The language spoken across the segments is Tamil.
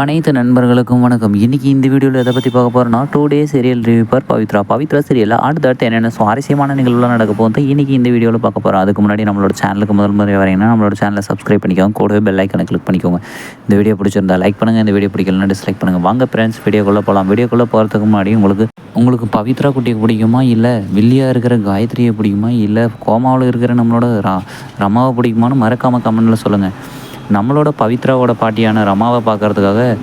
அனைத்து நண்பர்களுக்கும் வணக்கம். இன்றைக்கி இந்த வீடியோவில் எதை பற்றி பார்க்க போகிறோம்னா today serial review for Pavithra. Pavithra சீரியலில் அடுத்தடுத்து என்னென்ன சுவாரஸ்யமான நிகழ்வுலாம் நடக்க போகிறது இன்றைக்கி இந்த வீடியோவில் பார்க்க போகிறோம் அதுக்கு முன்னாடி நம்மளோட சேனலுக்கு முதல் முறை வரீங்கன்னா நம்மளோட சேனலை சப்ஸ்கிரைப் பண்ணிக்கோங்க. கூடவே பெல் ஐக்கனை கிளிக் பண்ணிக்கோங்க. இந்த வீடியோ பிடிச்சிருந்தா லைக் பண்ணுங்கள் இந்த வீடியோ பிடிக்கலன்னா டிஸ்லைக் பண்ணுங்கள் வாங்க ஃப்ரெண்ட்ஸ் வீடியோக்குள்ளே போகலாம் வீடியோக்குள்ளே போகிறதுக்கு முன்னாடி உங்களுக்கு உங்களுக்கு பவித்ரா குட்டியை பிடிக்குமா இல்லை வில்லியாக இருக்கிற காயத்ரியை பிடிக்குமா இல்லை கோமாவில் இருக்கிற நம்மளோட ரா ரமாவை பிடிக்குமான்னு மறக்காமல் கமெண்டில் சொல்லுங்கள் நம்மளோட பவித்ராவோட பாட்டியான ரமாவை பார்க்கறதுக்காக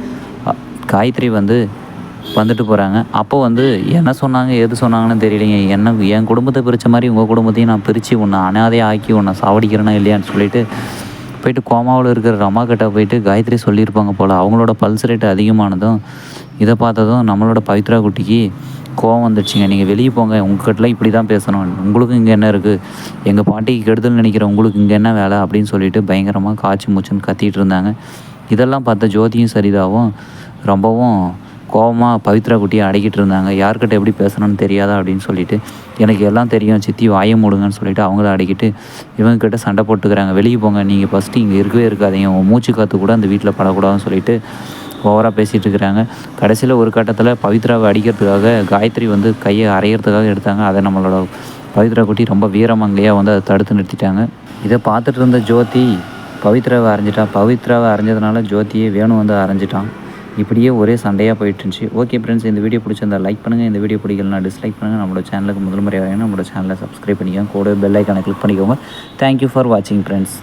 காயத்ரி வந்து வந்துட்டு போகிறாங்க அப்போ வந்து என்ன சொன்னாங்க எது சொன்னாங்கன்னு தெரியலைங்க. என்ன என் குடும்பத்தை பிரித்த மாதிரி உங்கள் குடும்பத்தையும் நான் பிரித்து உன்னை அனாதையாக ஆக்கி உன்னை சாவடிக்கிறேனா இல்லையான்னு சொல்லிட்டு போயிட்டு கோமாவில் இருக்கிற ரமா கிட்ட போயிட்டு காயத்ரி சொல்லியிருப்பாங்க போல் அவங்களோட பல்ஸ் ரேட் அதிகமானதும் இதை பார்த்ததும் நம்மளோட பவித்ரா குட்டிக்கு கோவம் வந்துடுச்சுங்க. நீங்கள் வெளியே போங்க. உங்ககிட்டலாம் இப்படி தான் பேசணும். உங்களுக்கும் இங்கே என்ன இருக்குது எங்கள் பாட்டிக்கு கெடுதல் நினைக்கிற உங்களுக்கு இங்கே என்ன வேலை? அப்படின்னு சொல்லிட்டு பயங்கரமாக காய்ச்சி மூச்சுன்னு கத்திட்டு இருந்தாங்க. இதெல்லாம் பார்த்த ஜோதியும் சரிதாவும் ரொம்பவும் கோவமாக பவித்ரா குட்டியை அடக்கிட்டு இருந்தாங்க. யார்கிட்ட எப்படி பேசணும்னு தெரியாதா அப்படின்னு சொல்லிட்டு. எனக்கு எல்லாம் தெரியும். சித்தி வாயை மூடுங்கன்னு சொல்லிட்டு அவங்கள அடக்கிட்டு இவங்ககிட்ட சண்டை போட்டுக்கிறாங்க. வெளியே போங்க. நீங்கள் ஃபஸ்ட்டு இங்கே இருக்கவே இருக்காதீங்க. உங்கள் மூச்சு காற்று கூட அந்த வீட்டில் படக்கூடாதுன்னு சொல்லிட்டு ஓவராக பேசிகிட்டு இருக்கிறாங்க. கடைசியில் ஒரு கட்டத்தில் பவித்ராவை அடிக்கிறதுக்காக காயத்ரி வந்து கையை அரைகிறதுக்காக எடுத்தாங்க. அதை நம்மளோட பவித்ரா குட்டி ரொம்ப வீரமங்கையாக வந்து அதை தடுத்து நிறுத்திட்டாங்க. இதை பார்த்துட்டு இருந்த ஜோதி பவித்ராவை அரைஞ்சிட்டான் பவித்ராவை அரைஞ்சதுனால ஜோதியை வேணும் வந்து அரைஞ்சிட்டான். இப்படியே ஒரே சண்டையாக போயிட்டு இருந்துச்சு. ஓகே ஃப்ரெண்ட்ஸ் இந்த வீடியோ பிடிச்சிருந்தா லைக் பண்ணுங்கள் இந்த வீடியோ பிடிக்கலனா டிஸ்லைக் பண்ணுங்கள் நம்மளோட சேனலுக்கு முதல் முறை வரீங்கன்னா நம்மளோட சேனலை சப்ஸ்கிரைப் பண்ணிக்கோங்க. கூட பெல் ஐக்கானை கிளிக் பண்ணிக்கோங்க. தேங்க்யூ ஃபார் வாட்சிங் ஃப்ரெண்ட்ஸ்